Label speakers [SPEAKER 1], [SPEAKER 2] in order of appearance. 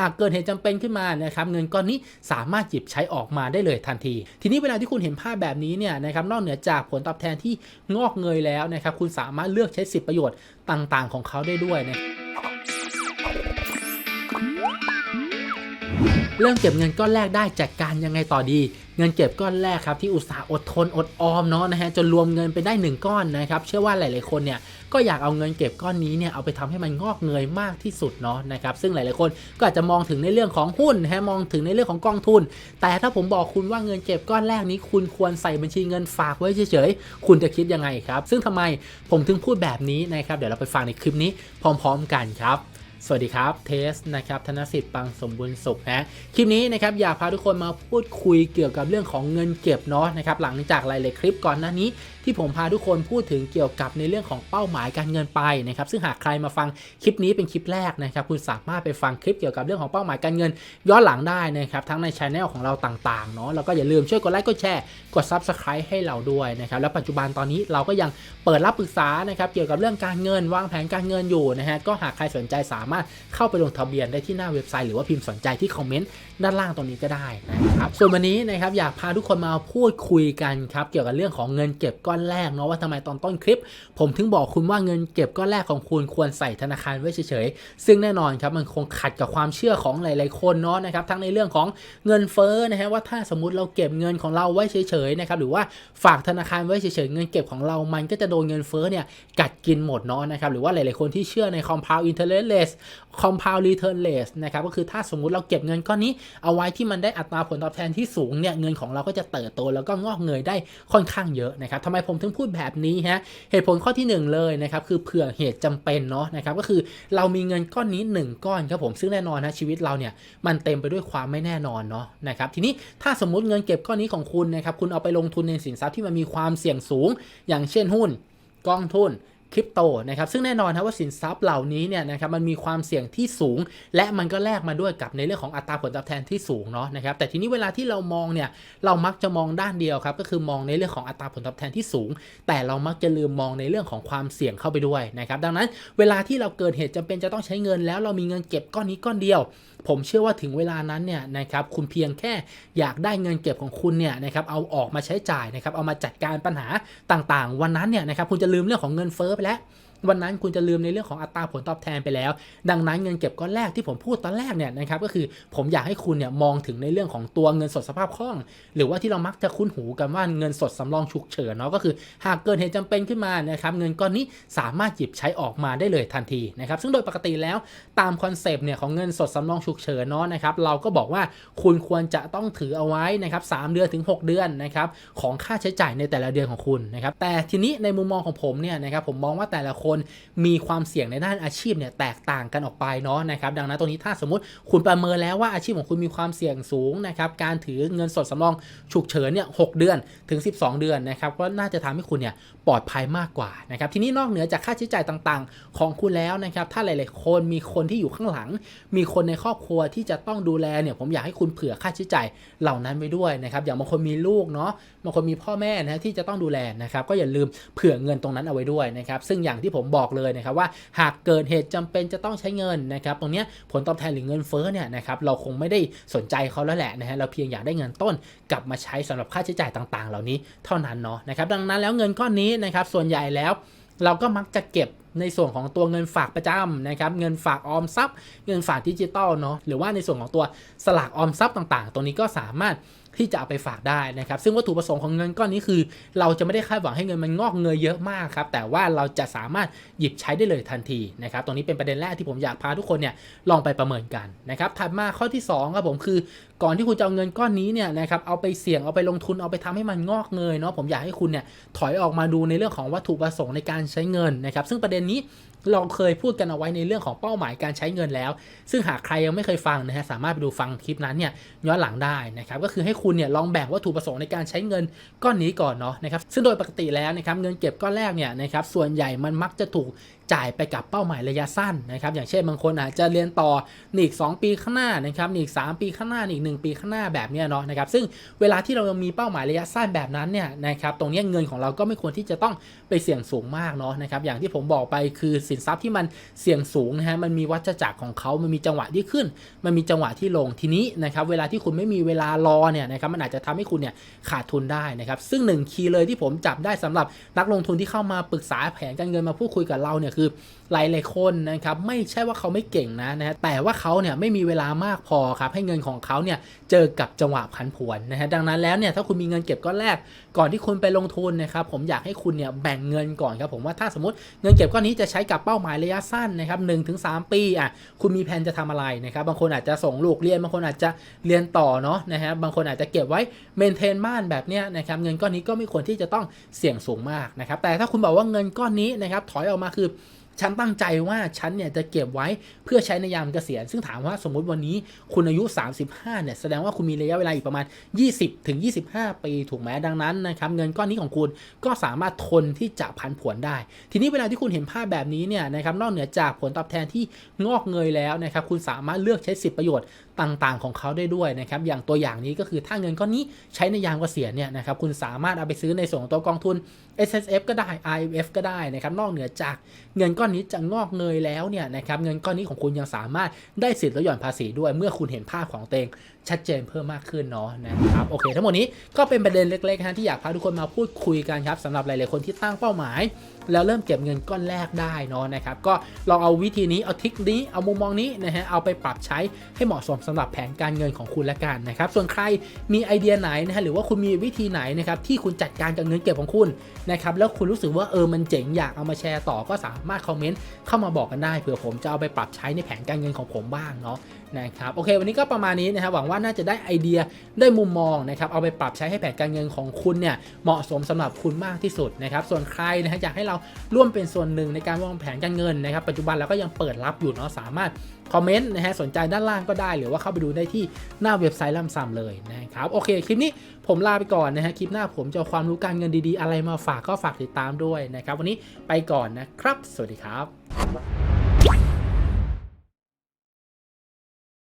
[SPEAKER 1] หากเกิดเหตุจำเป็นขึ้นมานะครับเงินก้อนนี้สามารถหยิบใช้ออกมาได้เลยทันที ทีนี้เวลาที่คุณเห็นภาพแบบนี้เนี่ยนะครับนอกเหนือจากผลตอบแทนที่งอกเงยแล้วนะครับคุณสามารถเลือกใช้สิทธิประโยชน์ต่างๆ ของเขาได้ด้วยนะ เริ่มเก็บเงินก้อนแรกได้จัดการยังไงต่อดี เงินเก็บก้อนแรกครับที่อุตสาห์อดทนอดออมเนาะนะฮะจนรวมเงินไปได้ 1 ก้อนนะครับเชื่อว่าหลาย ๆคนเนี่ยก็อยากเอาเงินเก็บก้อนนี้เนี่ยเอาไปทำให้มันงอกเงยมากที่สุดเนาะนะครับซึ่งหลาย ๆ คนก็อาจจะมองถึงในเรื่องของหุ้นนะฮะมองถึงในเรื่องของกองทุน แต่ถ้าผมบอกคุณว่าเงินเก็บก้อนแรกนี้คุณควรใส่บัญชีเงินฝากไว้เฉย ๆ คุณจะคิดยังไงครับ ซึ่งทำไมผมถึงพูดแบบนี้นะครับเดี๋ยวเราไปฟังในคลิปนี้พร้อม ๆ กันครับ สวัสดีครับเทสนะครับธนสิทธิ์ปังสมบูรณ์สุขนะคลิปนี้นะครับอยากพาทุกคนมาพูดคุยเกี่ยวกับเรื่องของเงินเก็บเนาะนะครับหลังจากหลายๆคลิปก่อนหน้านี้ ที่ผมพาทุกคนพูดถึงเกี่ยวกับในเรื่องของเป้าหมายการเงินไปนะครับซึ่งหากใครมาฟังคลิปนี้เป็นคลิปแรกนะครับคุณสามารถไปฟังคลิปเกี่ยวกับเรื่องของเป้าหมายการเงิน ย้อนหลังได้นะครับทั้งในช anel ของเราต่างๆเนาะแล้วก็อย่าลืมช่วยกดไลค์กดแชร์กด subscribe ให้เราด้วยนะครับแล้วปัจจุบันตอนนี้เราก็ยังเปิดรับปรึกษานะครับเกี่ยวกับเรื่องการเงินวางแผนการเงินอยู่นะฮะก็หากใครสนใจสามารถเข้าไปลงทะเบียนได้ที่หน้าเว็บไซต์ หรือว่าพิมพ์สนใจที่คอมเมนต์ด้านล่างตรงนี้ก็ได้นะครับส่วนวันนี้นะครับอยากพาทุกคนมาพูดคุยกันครับเกี่ยวกับเรื่องของเงินเก็บก้อนแรกเนาะว่าทำไมตอนต้นคลิป ผมถึงบอกคุณว่าเงินเก็บก้อนแรกของคุณควรใส่ธนาคารไว้เฉยๆซึ่งแน่นอนครับมันคงขัดกับความเชื่อของหลายๆคนเนาะนะครับทั้งในเรื่องของเงินเฟ้อนะฮะว่าถ้าสมมติเราเก็บเงินของเราไว้เฉยๆนะครับหรือว่าฝากธนาคารไว้เฉยๆเงินเก็บของเรามันก็จะโดนเงินเฟ้อเนี่ยกัดกินหมดเนาะนะครับหรือว่าหลายๆคนที่เชื่อใน compound interest compound return rate นะครับก็คือถ้าสมมุติเราเก็บเงินก้อนนี้ เอาไว้ที่มันได้อัตราผลตอบแทนที่สูงเนี่ยเงินของเราก็จะเติบโตแล้วก็งอกเงยได้ค่อนข้างเยอะนะครับทำไมผมถึงพูดแบบนี้ฮะเหตุผลข้อที่หนึ่งเลยนะครับคือเผื่อเหตุจำเป็นเนาะนะครับก็คือเรามีเงินก้อนนี้หนึ่งก้อนครับผมซึ่งแน่นอนนะชีวิตเราเนี่ยมันเต็มไปด้วยความไม่แน่นอนเนาะนะครับทีนี้ถ้าสมมติเงินเก็บก้อนนี้ของคุณนะครับคุณเอาไปลงทุนในสินทรัพย์ที่มันมีความเสี่ยงสูง อย่างเช่นหุ้น กองทุน คริปโตนะครับซึ่งแน่นอนครับว่าสินทรัพย์เหล่านี้เนี่ยนะครับมันมีความเสี่ยงที่สูง และมันก็แลกมาด้วยกับในเรื่องของอัตราผลตอบแทนที่สูงเนาะนะครับแต่ทีนี้เวลาที่เรามองเนี่ยเรามักจะมองด้านเดียวครับก็คือมองในเรื่องของอัตราผลตอบแทนที่สูง แต่เรามักจะลืมมองในเรื่องของความเสี่ยงเข้าไปด้วยนะครับดังนั้นเวลาที่เราเกิดเหตุจำเป็นจะต้องใช้เงินแล้วเรามีเงินเก็บก้อนนี้ก้อนเดียว ผมเชื่อว่าถึงเวลานั้นเนี่ยนะครับคุณเพียงแค่อยากได้เงินเก็บของคุณเนี่ยนะครับเอาออกมาใช้จ่ายนะครับเอามาจัดการปัญหาต่างๆ วันนั้นเนี่ยนะครับคุณจะลืมเรื่องของเงินเฟ้อไปแล้ว วันนั้นคุณจะลืมในเรื่องของอัตราผลตอบแทนไปแล้ว ดังนั้นเงินเก็บก้อนแรกที่ผมพูดตอนแรกเนี่ยนะครับก็คือผมอยากให้คุณเนี่ยมองถึงในเรื่องของตัวเงินสดสภาพคล่อง หรือว่าที่เรามักจะคุ้นหูกันว่าเงินสดสำรองฉุกเฉินเนาะก็คือหากเกิดเหตุจำเป็นขึ้นมานะครับเงินก้อนนี้สามารถหยิบใช้ออกมาได้เลยทันทีนะครับซึ่งโดยปกติแล้วตามคอนเซปต์เนี่ยของเงินสดสำรองฉุกเฉินเนาะนะครับเราก็บอกว่าคุณควรจะต้องถือเอาไว้นะครับสเดือนถึง 6 เดือนนะครับของค่าใช้จ่ายในแต่ละเดือนของคุณนะครับแต่ทีนี้ในมุมมองของผมเนี่ยนะครับผมมองว่าแต่ละคนมีความเสี่ยงในด้านอาชีพเนี่ยแตกต่างกันออกไปเนาะนะครับดังนั้นตรงนี้ถ้าสมมติคุณประเมินแล้วว่าอาชีพของคุณมีความเสี่ยงสูงนะครับการถือเงินสดสำรองฉุกเฉินเนี่ยหเดือนถึง 12 เดือนนะครับก็น่าจะทำให้คุณเนี่ยปลอดภัยมากกว่านะครับทีนี้นอกเหนือจากค่าใช้จ่ายต่างๆ ของคุณแล้วนะครับถ้าหลายๆคนมีคนที่อยู่ข้างหลัง มีคนในครอบครัวที่จะต้องดูแลเนี่ยผมอยากให้คุณเผื่อค่าใช้จ่ายเหล่านั้นไว้ด้วยนะครับอย่างบางคนมีลูกเนาะบางคนมีพ่อแม่นะที่จะต้องดูแลนะครับก็อย่าลืมเผื่อเงินตรงนั้นเอาไว้ด้วยนะครับซึ่งอย่างที่ผมผมบอกเลยนะครับว่าหากเกิดเหตุจำเป็นจะต้องใช้เงินนะครับตรงนี้ผลตอบแทนหรือเงินเฟ้อเนี่ยนะครับเราคงไม่ได้สนใจเขาแล้วแหละนะฮะเราเพียงอยากได้เงินต้นกลับมาใช้สำหรับค่าใช้จ่ายต่างๆ เหล่านี้เท่านั้นเนาะนะครับดังนั้นแล้วเงินก้อนนี้นะครับส่วนใหญ่แล้วเราก็มักจะเก็บในส่วนของตัวเงินฝากประจำนะครับ เงินฝากออมทรัพย์ เงินฝากดิจิตอลเนาะหรือว่าในส่วนของตัวสลากออมทรัพย์ต่างๆตรงนี้ก็สามารถ ที่จะเอาไปฝากได้นะครับ ซึ่งวัตถุประสงค์ของเงินก้อนนี้คือ เราจะไม่ได้คาดหวังให้เงินมันงอกเงยเยอะมากครับ แต่ว่าเราจะสามารถหยิบใช้ได้เลยทันทีนะครับ ตรงนี้เป็นประเด็นแรกที่ผมอยากพาทุกคนเนี่ยลองไปประเมินกันนะครับ ถัดมาข้อที่2ครับผมคือก่อนที่คุณจะเอาเงินก้อนนี้เนี่ยนะครับเอาไปเสี่ยงเอาไปลงทุนเอาไปทำให้มันงอกเงยเนาะผมอยากให้คุณเนี่ยถอยออกมาดูในเรื่องของวัตถุประสงค์ในการใช้เงินนะครับ ซึ่งประเด็นนี้เราเคยพูดกันเอาไว้ในเรื่องของเป้าหมายการใช้เงินแล้ว ซึ่งหากใครยังไม่เคยฟังนะฮะสามารถไปดูฟังคลิปนั้นเนี่ยย้อนหลังได้นะครับก็คือให้คุณเนี่ยลองแบ่งวัตถุประสงค์ในการใช้เงินก้อนนี้ก่อนเนาะนะครับซึ่งโดยปกติแล้วนะครับเงินเก็บก้อนแรกเนี่ยนะครับส่วนใหญ่มันมักจะถูก จ่ายไปกับเป้าหมายระยะสั้นนะครับ อย่างเช่นบางคนอาจจะเรียนต่อนี่อีก 2 ปีข้างหน้านะครับนี่อีก 3 ปีข้างหน้านี่อีก 1 ปีข้างหน้าแบบนี้เนาะนะครับ ซึ่งเวลาที่เรายังมีเป้าหมายระยะสั้นแบบนั้นเนี่ยนะครับ ตรงนี้เงินของเราก็ไม่ควรที่จะต้องไปเสี่ยงสูงมากเนาะนะครับ อย่างที่ผมบอกไปคือสินทรัพย์ที่มันเสี่ยงสูงนะฮะ มันมีวัฏจักรของเขา มันมีจังหวะที่ขึ้น มันมีจังหวะที่ลง ทีนี้นะครับ เวลาที่คุณไม่มีเวลารอเนี่ยนะครับ มันอาจจะทำให้คุณเนี่ยขาดทุนได้นะครับ ซึ่งหนึ่งคีย์เลยที่ผมจับได้สำหรับนักลงทุนที่เข้ามาปรึกษาแผนการเงินมาพูดคุยกับเราเนี่ยคือหลายๆคนนะครับไม่ใช่ว่าเขาไม่เก่งนะนะฮะแต่ว่าเขาเนี่ยไม่มีเวลามากพอครับให้เงินของเขาเนี่ยเจอกับจังหวะผันผวนนะฮะดังนั้นแล้วเนี่ยถ้าคุณมีเงินเก็บก้อนแรกก่อนที่คุณไปลงทุนนะครับผมอยากให้คุณเนี่ยแบ่งเงินก่อนครับผมว่าถ้าสมมติเงินเก็บก้อนนี้จะใช้กับเป้าหมายระยะสั้นนะครับหนึ่งถึงสามปีอะคุณมีแผนจะทำอะไรนะครับบางคนอาจจะส่งลูกเรียนบางคนอาจจะเรียนต่อเนาะนะฮะบางคนอาจจะเก็บไว้เมนเทนบ้านแบบเนี้ยนะครับเงินก้อนนี้ก็ไม่ควรที่จะต้องเสี่ยงสูงมากนะครับแต่ถ้าคุณบอกว่าเงินก้อนนี้นะครับถอยออกมาคือ ฉันตั้งใจว่าฉันเนี่ยจะเก็บไว้เพื่อใช้ในยามเกษียณ ซึ่งถามว่าสมมุติวันนี้คุณอายุ 35 เนี่ย แสดงว่าคุณมีระยะเวลาอีกประมาณ 20 ถึง 25 ปีถูกไหมดังนั้นนะครับเงินก้อนนี้ของคุณก็สามารถทนที่จะพันผวนได้ ทีนี้เวลาที่คุณเห็นภาพแบบนี้เนี่ยนะครับนอกเหนือจากผลตอบแทนที่งอกเงยแล้วนะครับคุณสามารถเลือกใช้สิทธิประโยชน์ ต่างๆของเขาได้ด้วยนะครับอย่างตัวอย่างนี้ก็คือถ้าเงินก้อนนี้ใช้ในยามเกษียณเนี่ยนะครับคุณสามารถเอาไปซื้อในส่วนของตัวกองทุน S S F ก็ได้ I F ก็ได้นะครับนอกเหนือจากเงินก้อนนี้จะงอกเงยแล้วเนี่ยนะครับเงินก้อนนี้ของคุณยังสามารถได้สิทธิ์ลดหย่อนภาษีด้วย เมื่อคุณเห็นภาพของเตง ชัดเจนเพิ่มมากขึ้นเนาะนะครับโอเค ทั้งหมดนี้ก็เป็นประเด็นเล็กๆนะที่อยากพาทุกคนมาพูดคุยกันครับสำหรับหลายๆคนที่ตั้งเป้าหมาย แล้วเริ่มเก็บเงินก้อนแรกได้เนาะนะครับก็ลองเอาวิธีนี้เอาทิคนี้เอามุมมองนี้นะฮะเอาไปปรับใช้ให้เหมาะสมสำหรับแผนการเงินของคุณละกันนะครับส่วนใครมีไอเดียไหนนะฮะหรือว่าคุณมีวิธีไหนนะครับที่คุณจัดการกับเงินเก็บของคุณนะครับแล้วคุณรู้สึกว่าเออมันเจ๋งอยากเอามาแชร์ต่อก็สามารถคอมเมนต์เข้ามาบอกกันได้เผื่อผมจะเอาไปปรับใช้ในแผนการเงินของผมบ้างเนาะนะครับโอเค วันนี้ก็ประมาณนี้นะครับหวังว่าน่าจะได้ไอเดียได้มุมมองนะครับเอาไปปรับใช้ให้แผนการเงินของคุณเนี่ยเหมาะสมสำหรับคุณมากที่สุดนะครับส่วนใครนะฮะอยากให้เราร่วมเป็นส่วนหนึ่งในการวางแผนการเงินนะครับปัจจุบันเราก็ยังเปิดรับอยู่เนาะสามารถคอมเมนต์นะฮะสนใจด้านล่างก็ได้ หรือว่าเข้าไปดูได้ที่หน้าเว็บไซต์ล่ำซำเลยนะครับโอเค คลิปนี้ผมลาไปก่อนนะฮะคลิปหน้าผมจะความรู้การเงินดีๆ อะไรมาฝากก็ฝากติดตามด้วยนะครับวันนี้ไปก่อนนะครับ สวัสดีครับ